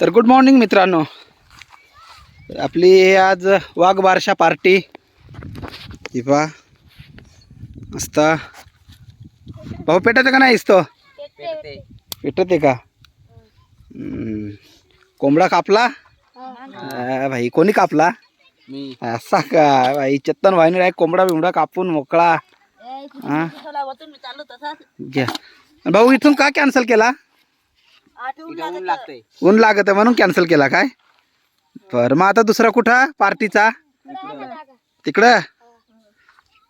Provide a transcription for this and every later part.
तर good morning मित्रांनो. आपली आज वाघ बारशा पार्टी ही पहा. मस्त. भाऊ पेटत का नाही तो? पेटत आहे का. कोंबडा कापला? आ, भाई कोणी कापला? मी. असा का? भाई चेतन भाईने डायरेक्ट कोंबडा बिंबडा कापून मोकळा. हा? घ्या. भाऊ इथून का कॅन्सल केला? इथं ऊन लागतंय. ऊन लागत आहे म्हणून कॅन्सल केला काय? बरं मग आता दुसरा कुठं? पार्टीचा? तिकडं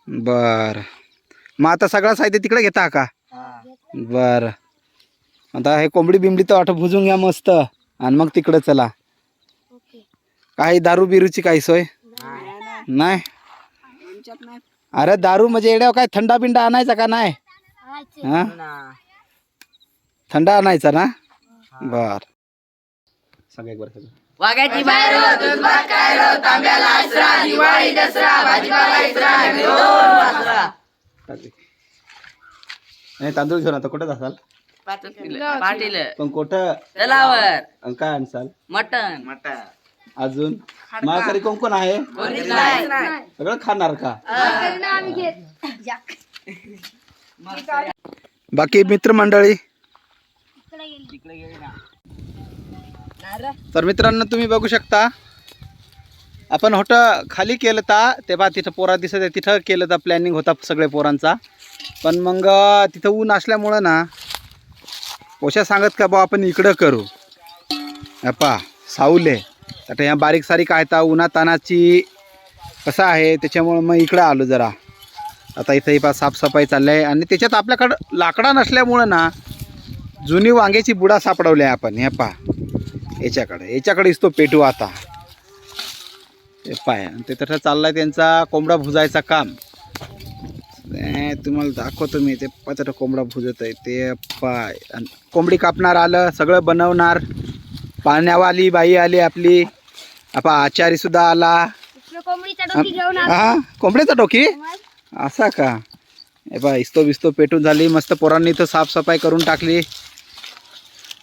बर. मग आता सगळं साहित्य तिकडे घेता का? बर. आता हे कोंबडी बिंबडी तर वाटत भुजून घ्या मस्त. आणि मग तिकडे चला. काही दारू बिरूची काही सोय? नाही. अरे दारू म्हणजे येड्यावर काय थंडा बिंडा आणायचा का नाही? हा? थंडा आणायचा ना? बर. सांगा एक बार सगळं. वाघ्याची बाहेर चालते तांदूळ घेऊन आता कुठं जासाल? पाटील. पण कुठं? तलावर. काय आणसाल? मटन अजून? माघारी कोण कोण आहे? सगळं खाणार का? बाकी मित्र मंडळी तर मित्रांनो तुम्ही बघू शकता आपण होतं खाली केलं ता तेव्हा तिथं पोरा दिसत आहे तिथं केलं तर प्लॅनिंग होता सगळे पोरांचा. पण मग तिथं ऊन असल्यामुळं ना पोशा सांगत का बा आपण इकडं करू. अपा सावले आता ह्या बारीक सारीक आहेत उन्हा तानाची कसं आहे? त्याच्यामुळं मग इकडं आलो जरा. आता इथं पा साफसफाई चालली आहे. आणि त्याच्यात आपल्याकडं लाकडा नसल्यामुळं ना जुनी वांग्याची बुडा सापडवल्या आपण. ह्या पा याच्याकडे. याच्याकडेच तो पेटू आता. पाय. ते तसं चाललाय त्यांचा कोंबडा भुजायचा काम. ए, तुम्हाला दाखवतो मी. ते पचट कोंबडा भुजत आहे ते पाय. कोंबडी कापणार आलं सगळं बनवणार. पाण्यावाली बाई आली आपली. आपा आचारी सुद्धा आला. हा? कोंबडीचा टोकी असा का? हे बा इस्तो बिस्तो पेटून झाली. मस्त पोरांनी इथं साफसफाई करून टाकली.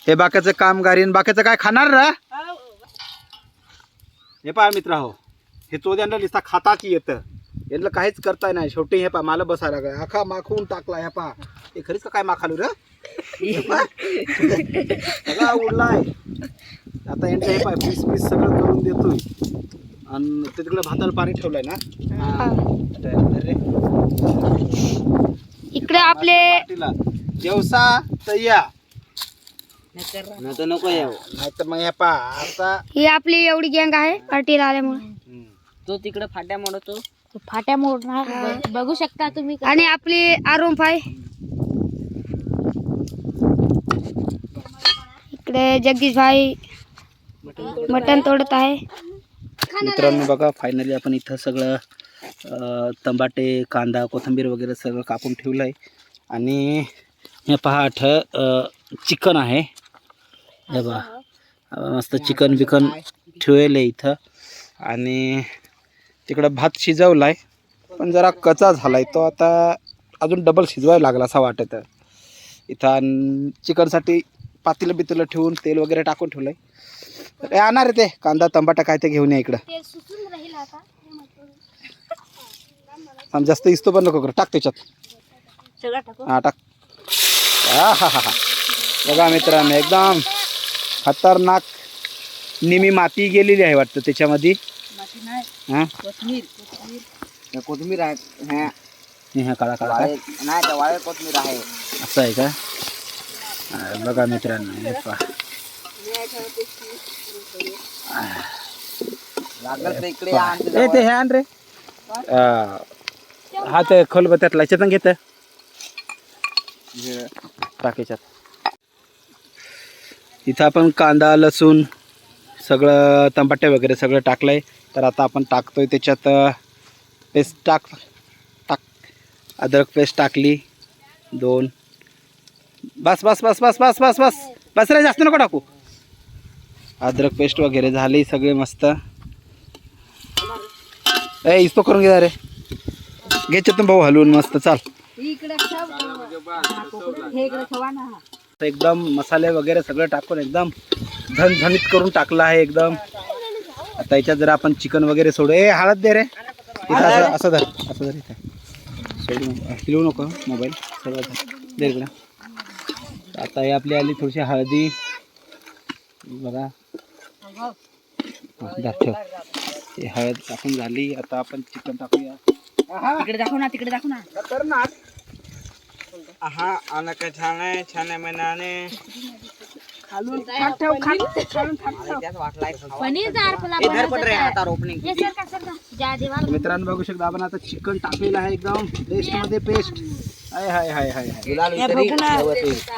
हे बाकीचं काम गारीन बाकीचं काय खाणार रा? हे पहा मित्र हो हे चोद्यांना लिस्ता खाताची येतं. यांना काहीच करता नाही. शेवटी हे पहा मला बसायला काय आखा माखवून टाकला हे पहा. हे खरीच का काय माखालू रे? पहा. सगळा उडलाय. आता यांचं हे पाय पीस पीस सगळं करून देतोय. आणि ते तिकडे भाताला पाणी ठेवलंय ना? अरे इकडे आपले पाटीला. जेवसा तय्या नाही तर नको येऊ. नाही तर मग हे पा आता ही आपली एवढी गँग आहे पार्टीला आल्यामुळे. तो तिकडे फाट्या मोडतो. फाट्या मोडणार बघू शकता तुम्ही आणि आपली आरोम फाय. इकडे जगदीश भाई मटण तोडत आहे. मित्रांनो बघा फायनली आपण इथं सगळं अं, तंबाटे कांदा कोथिंबीर वगैरे सगळं कापून ठेवलं आहे आणि हे पहा आठ चिकन आहे. हे बघा. मस्त चिकन बिकन ठेवलं आहे इथं. आणि तिकडं भात शिजवला आहे पण जरा कचा झाला आहे तो आता अजून डबल शिजवायला लागला असा वाटत. इथं चिकनसाठी पातेलं बितेलं ठेवून तेल वगैरे टाकून ठेवलं आहे आणणार आहे ते. कांदा तंबाटा काय ते घेऊन या इकडं. आम जास्त इस्तो पण नको करू. टाक त्याच्यात. हा टाक? हा हा हा हा बघा मित्रांनो एकदम खतरनाक निमी माती गेलेली आहे वाटतं त्याच्यामध्ये. माती नाही. हा? कोथमीर आहे. हा हे हा काळा काळा नाही वाळे कोथमीर आहे. असं आहे का? बघा मित्रांनो हे ते हे आण रे. हा. ते खोलबत्यातला चेतन घेत. टाकायच्यात इथं आपण कांदा लसूण सगळं तंबाटे वगैरे सगळं टाकलं आहे तर आता आपण टाकतो आहे त्याच्यात पेस्ट टाक टाक अद्रक पेस्ट टाकली. दोन. बस बस बस बस बस बस बस. बस रे जास्त नको टाकू. अद्रक पेस्ट वगैरे झाली सगळे मस्त. ए इस्तो करून घे रे. घे चेतन भाऊ हलवून मस्त चाल. एकदम मसाले वगैरे सगळं टाकून एकदम झणझणीत करून टाकलं आहे एकदम. आता याच्यात जर आपण चिकन वगैरे सोडू. ए हळद दे रे. इथं असं असं धर असं धर इथं. सोडू नको. फिरवू नको मोबाईल. सगळं दे इकडं. आता हे आपली आली थोडीशी हळदी. बघा. हे हळद टाकून झाली. आता आपण चिकन टाकूया. तिकडे दाखव ना तिकडे दाखव ना. हा आला का छान आहे छान आहे म्हणाने पनीर. जार फुला ओपनिंग ये सर का सर का? जा देवा मित्रांनो बघू शकता आपण आता चिकन टाकलेलं आहे एकदम. पेस्टमध्ये पेस्ट हाय हाय हाय हाय हाय.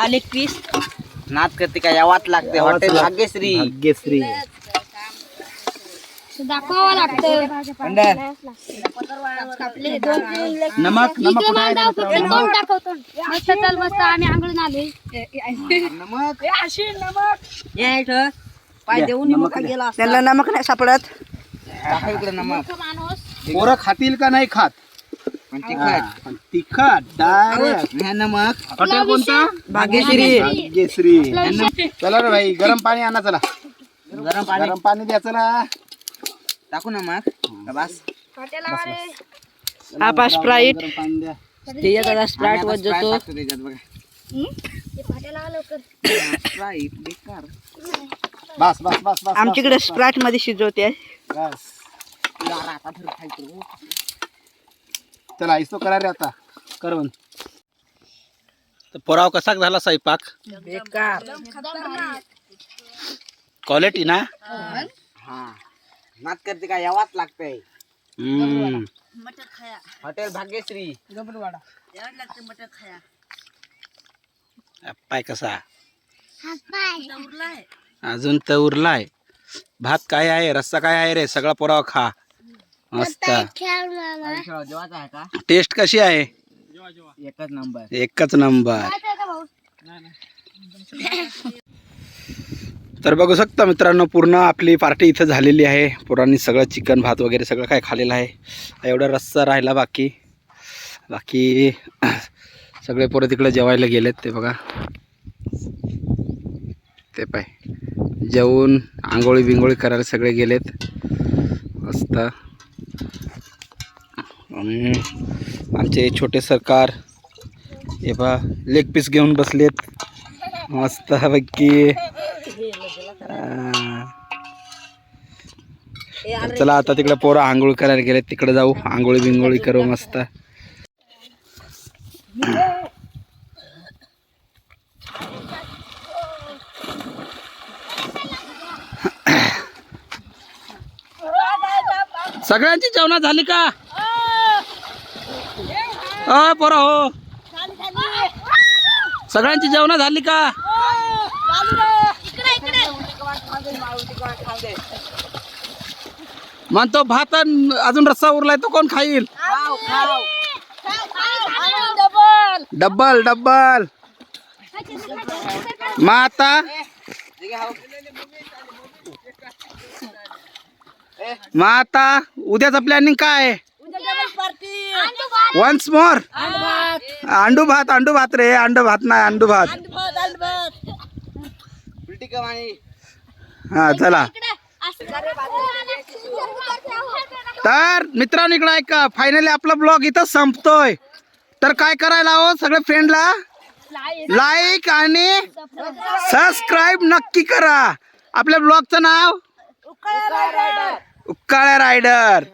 आले पीस नाद करते का? यावाच लागते हॉटेल भाग्यश्री. भाग्यश्री. दाखवावं लागतं. नमक नमक कुठं आहे? दाखव तोंड दाखवतो? मस्त चल मस्त. आम्ही आंघोळून आलोय. नमक. पाय देऊन नमक द्या. गेला त्यांना नमक नाही सापडत. टाका इकडे नमक. माणूस. पोरं खातील का नाही खात? पण हा, तिखट पण तिखट डायरेक्ट ह्या नमक. हॉटेल कोणतं? भाग्यश्री. भाग्यश्री. चला रे भाई गरम पाणी आणा चला. गरम पाणी. गरम पाणी द्या चला. टाकू नमक का बस. आपा स्प्राईट त्याच्यात आता स्प्राईट वर जातो. टाकतो त्याच्यात बघा. Sprite, बेकार. बस बस बस बस आमच्याकडे स्प्राईटमध्ये शिजवते. बस. चला इसो करा रे आता. कर बंद. तर पोराव कसा झाला स्वयंपाक? बेकार. क्वालिटी ना? हा. नाद करते का यावाच लागतंय. हम्म. हॉटेल भाग्यश्री. पाय कसा? अजून तर उरलाय. भात काय आहे रस्सा काय आहे रे? सगळा पोराव खा. मस्त. जेवायचा आहे का? टेस्ट कशी आहे? एकच नंबर. एकच नंबर. तर बघू शकता मित्रांनो पूर्ण आपली पार्टी इथं झालेली आहे. पोरांनी सगळं चिकन भात वगैरे सगळं काय खाल्लेलं आहे. एवढा रस्सा राहिला बाकी. बाकी सगळे पोरं तिकडे जेवायला गेलेत ते बघा. ते पाय. जेवून आंघोळी बिंगोळी करायला सगळे गेलेत. मस्त. आणि आमचे छोटे सरकार हे पहा लेग पीस घेऊन बसलेत. मस्त पैकी. चला आता तिकडे पोरं आंघोळ करायला गेले तिकडे जाऊ. आंघोळी बिंगोळी करू मस्त. सगळ्यांची जेवणा झाली का? अ पोरा हो. सगळ्यांची जेवणा झाली का? म्हणतो भात अन अजून रस्सा उरलाय तो कोण खाईल? Double double. मग आता? मग आता? उद्याचं प्लॅनिंग काय? वन्स मोर अंडू भात अंडू भात रे अंडू भात नाही अंडू भात. हा चला. तर मित्रांनो इकडं ऐका फायनली आपला ब्लॉग इथं संपतोय. तर काय करायला हवं सगळे फ्रेंडला लाईक आणि सबस्क्राईब नक्की करा. आपल्या ब्लॉगचं नाव? उकाळ्या रायडर